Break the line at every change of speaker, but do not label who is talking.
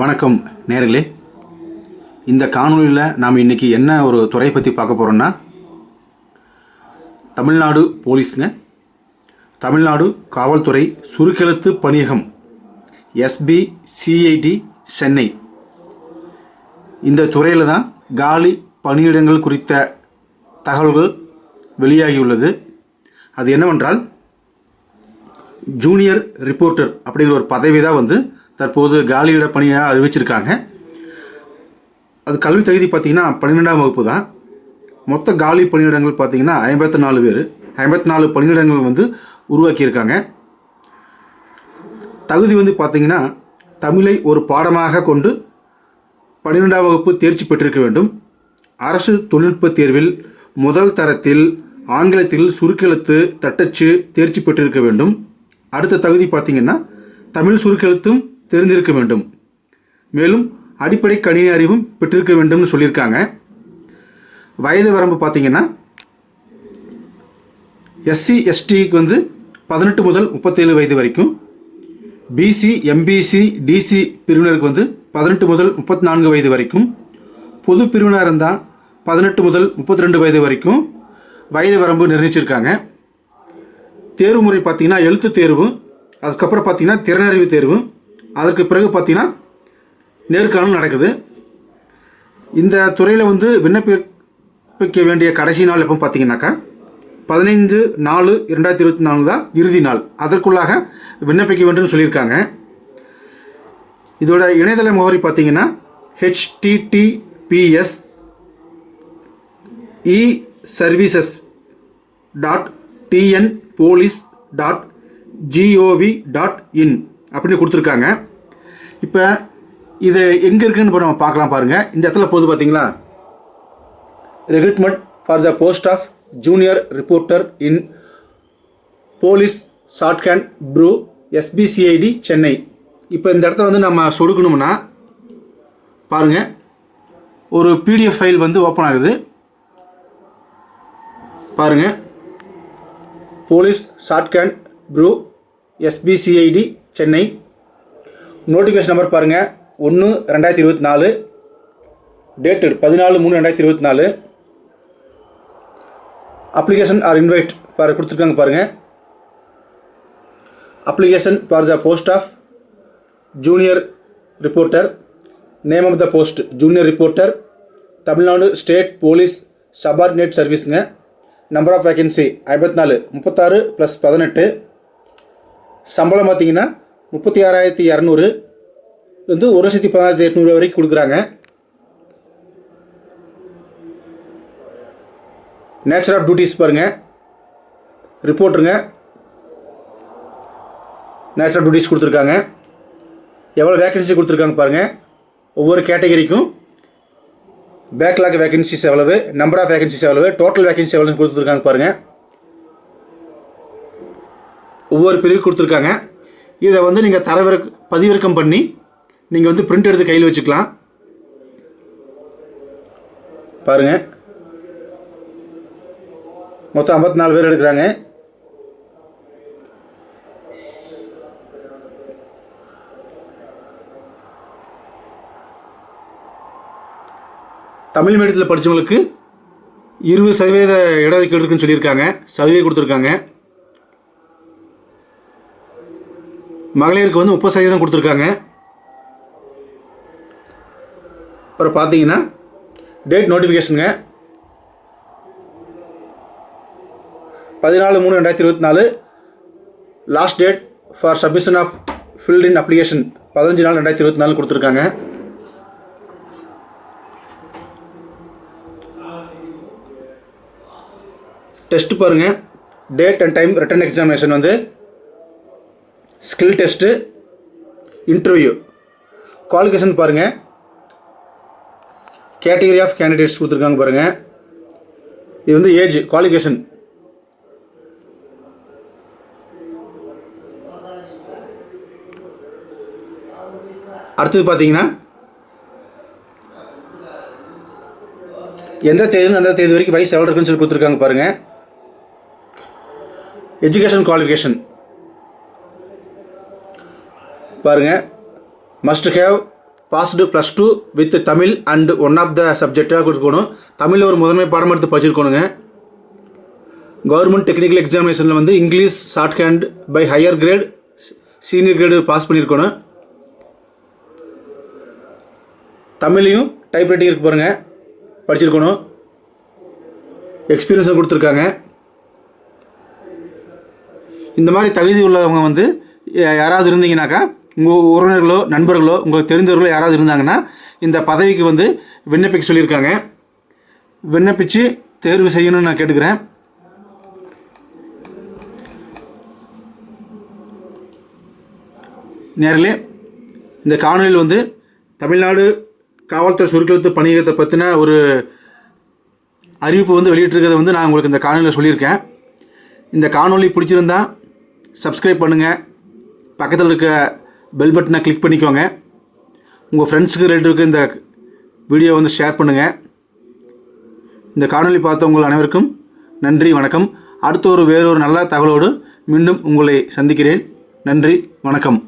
வணக்கம் நேர்களே. இந்த காணொலியில் நாம் இன்னைக்கு என்ன ஒரு துறையை பற்றி பார்க்க போகிறோன்னா தமிழ்நாடு போலீஸுங்க. தமிழ்நாடு காவல்துறை சுருக்கெழுத்து பணியகம் எஸ்பி சிஐடி சென்னை. இந்த துறையில் தான் காலி பணியிடங்கள் குறித்த தகவல்கள் வெளியாகியுள்ளது. அது என்னவென்றால் ஜூனியர் ரிப்போர்ட்டர் அப்படிங்கிற ஒரு பதவி தான் வந்து தற்போது காலியிட பணியாக அறிவிச்சிருக்காங்க. அது கல்வி தகுதி பார்த்திங்கன்னா பன்னிரெண்டாம் வகுப்பு தான். மொத்த காலி பணியிடங்கள் பார்த்தீங்கன்னா ஐம்பத்தி நாலு பேர். ஐம்பத்தி நாலு பணியிடங்கள் வந்து உருவாக்கியிருக்காங்க. தகுதி வந்து பார்த்திங்கன்னா தமிழை ஒரு பாடமாக கொண்டு பன்னிரெண்டாம் வகுப்பு தேர்ச்சி பெற்றிருக்க வேண்டும். அரசு தொழில்நுட்ப தேர்வில் முதல் தரத்தில் ஆங்கிலத்தில் சுருக்கெழுத்து தட்டச்சு தேர்ச்சி பெற்றிருக்க வேண்டும். அடுத்த தகுதி பார்த்திங்கன்னா தமிழ் சுருக்கெழுத்தும் தெரிஞ்சிருக்க வேண்டும். மேலும் அடிப்படை கணினி அறிவும் பெற்றிருக்க வேண்டும்னு சொல்லியிருக்காங்க. வயது வரம்பு பார்த்தீங்கன்னா எஸ்சி எஸ்டிக்கு வந்து பதினெட்டு முதல் முப்பத்தேழு வயது வரைக்கும் பிசி எம்பிசி டிசி பிரிவினருக்கு வந்து பதினெட்டு முதல் முப்பத்தி நான்கு வயது வரைக்கும் பொது பிரிவினராக இருந்தால் பதினெட்டு முதல் முப்பத்தி ரெண்டு வயது வரைக்கும் வயது வரம்பு நிர்ணயிச்சிருக்காங்க. தேர்வு முறை பார்த்திங்கன்னா எழுத்து தேர்வு அதுக்கப்புறம் பார்த்திங்கன்னா திறனறிவு தேர்வு அதற்கு பிறகு பார்த்திங்கன்னா நேர்காணல் நடக்குது. இந்த துறையில் வந்து விண்ணப்பிக்க வேண்டிய கடைசி நாள் எப்போ பார்த்தீங்கன்னாக்கா பதினைஞ்சு நாலு இரண்டாயிரத்தி இருபத்தி நாலு தான் இறுதி நாள். அதற்குள்ளாக விண்ணப்பிக்க வேண்டும் சொல்லியிருக்காங்க. இதோட இணையதள முகவரி பார்த்தீங்கன்னா HTTPS e services dot TN police dot G O V dot in அப்படின்னு கொடுத்துருக்காங்க. இப்போ இது எங்கே இருக்குதுன்னு இப்போ நம்ம பார்க்கலாம் பாருங்கள் இந்த இடத்துல போகுது பார்த்தீங்களா recruitment for the post of junior reporter in police shorthand bureau SB CID Chennai இப்போ இந்த இடத்த வந்து நம்ம சொடுக்கணும்னா பாருங்கள் ஒரு பிடிஎஃப் ஃபைல் வந்து ஓப்பன் ஆகுது. பாருங்கள் police shorthand bureau SB CID Chennai. Notification number பாருங்கள் ஒன்று ரெண்டாயிரத்தி இருபத்தி நாலு. டேட்டட் பதினாலு மூணு ரெண்டாயிரத்தி இருபத்தி நாலு. அப்ளிகேஷன் ஆர் இன்வைட் பாரு கொடுத்துருக்காங்க பாருங்கள் application for the post of junior reporter name of the post junior reporter Tamil Nadu state police subordinate சர்வீஸுங்க number of vacancy ஐம்பத்தி நாலு முப்பத்தாறு ப்ளஸ் பதினெட்டு. சம்பளம் பார்த்தீங்கன்னா முப்பத்தி ஆறாயிரத்தி இரநூறு வந்து ஒரு லட்சத்தி பதினாயிரத்தி எட்நூறு வரைக்கும் கொடுக்குறாங்க. நேச்சர் ஆஃப் டியூட்டிஸ் பாருங்கள் ரிப்போர்ட்டுங்க நேச்சர் ஆஃப் டியூட்டிஸ் கொடுத்துருக்காங்க. எவ்வளோ வேக்கன்சி கொடுத்துருக்காங்க பாருங்கள் ஒவ்வொரு கேட்டகரிக்கும் பேக்லாக் வேகன்சிஸ் எவ்வளவு நம்பர் ஆஃப் வேகன்சிஸ் எவ்வளவு டோட்டல் வேகன்சி எவ்வளோன்னு கொடுத்துருக்காங்க பாருங்கள் ஒவ்வொரு பிரிவு கொடுத்துருக்காங்க. இதை வந்து நீங்கள் தரவிறக்க பதிவிறக்கம் பண்ணி நீங்கள் வந்து பிரிண்ட் எடுத்து கையில் வச்சுக்கலாம். பாருங்கள் மொத்தம் ஐம்பத்தி நாலு பேர் எடுக்கிறாங்க. தமிழ் மீடியத்தில் படித்தவங்களுக்கு இருபது சதவீத இடஒதுக்கீடு இருக்குன்னு சொல்லியிருக்காங்க. சலுகை கொடுத்துருக்காங்க. மகளிருக்கு வந்து முப்பது சதவீதம் கொடுத்துருக்காங்க. அப்புறம் பார்த்தீங்கன்னா டேட் நோட்டிஃபிகேஷனுங்க பதினாலு மூணு ரெண்டாயிரத்தி இருபத்தி நாலு last date for submission of filled in application பதினஞ்சு நாள் ரெண்டாயிரத்தி இருபத்தி நாலு கொடுத்துருக்காங்க. டெஸ்ட் பாருங்கள் date and time written examination வந்து ஸ்கில் டெஸ்ட்டு இன்டர்வியூ குவாலிஃபிகேஷன் பாருங்கள் கேட்டகரி ஆஃப் கேண்டிடேட்ஸ் கொடுத்துருக்காங்க பாருங்கள் இது வந்து ஏஜ் குவாலிஃபிகேஷன் அடுத்தது பார்த்தீங்கன்னா எந்த தேதி அந்த தேதி வரைக்கும் வயசு எவ்வளோ இருக்குன்னு சொல்லி கொடுத்துருக்காங்க பாருங்கள் எஜுகேஷன் குவாலிஃபிகேஷன் பாருங்கள் must have passed plus two with Tamil and one of the சப்ஜெக்டாக கொடுக்கணும் தமிழில் ஒரு முதன்மை பாடம் எடுத்து படிச்சிருக்கணுங்க. கவர்மெண்ட் டெக்னிக்கல் எக்ஸாமினேஷனில் வந்து English shorthand by higher grade senior grade pass பண்ணியிருக்கணும் தமிழையும் டைப்ரைட்டிங் இருக்கு பாருங்க. படிச்சிருக்கணும். எக்ஸ்பீரியன்ஸும் கொடுத்துருக்காங்க. இந்த மாதிரி தகுதி உள்ளவங்க வந்து யாராவது இருந்தீங்கன்னாக்கா உங்கள் உறவினர்களோ நண்பர்களோ உங்களுக்கு தெரிந்தவர்களோ யாராவது இருந்தாங்கன்னா இந்த பதவிக்கு வந்து விண்ணப்பிக்க சொல்லியிருக்காங்க. விண்ணப்பித்து தேர்வு செய்யணும்னு நான் கேட்டுக்கிறேன். நேரிலே இந்த காணொலியில் வந்து தமிழ்நாடு காவல்துறை சுருக்கெழுத்து பணியகத்தை பற்றின ஒரு அறிவிப்பு வந்து வெளியிட்டிருக்கிறத வந்து நான் உங்களுக்கு இந்த காணொலியில் சொல்லியிருக்கேன். இந்த காணொளி பிடிச்சிருந்தா சப்ஸ்கிரைப் பண்ணுங்கள் பக்கத்தில் இருக்க பெல் பட்டனை கிளிக் பண்ணிக்கோங்க. உங்கள் ஃப்ரெண்ட்ஸுக்கு ரிலேட்டிவ்க்கு இந்த வீடியோ வந்து ஷேர் பண்ணுங்கள் இந்த காணொளி பார்த்த உங்கள் அனைவருக்கும் நன்றி வணக்கம். அடுத்த ஒரு வேறொரு நல்ல தகவலோடு மீண்டும் உங்களை சந்திக்கிறேன். நன்றி வணக்கம்.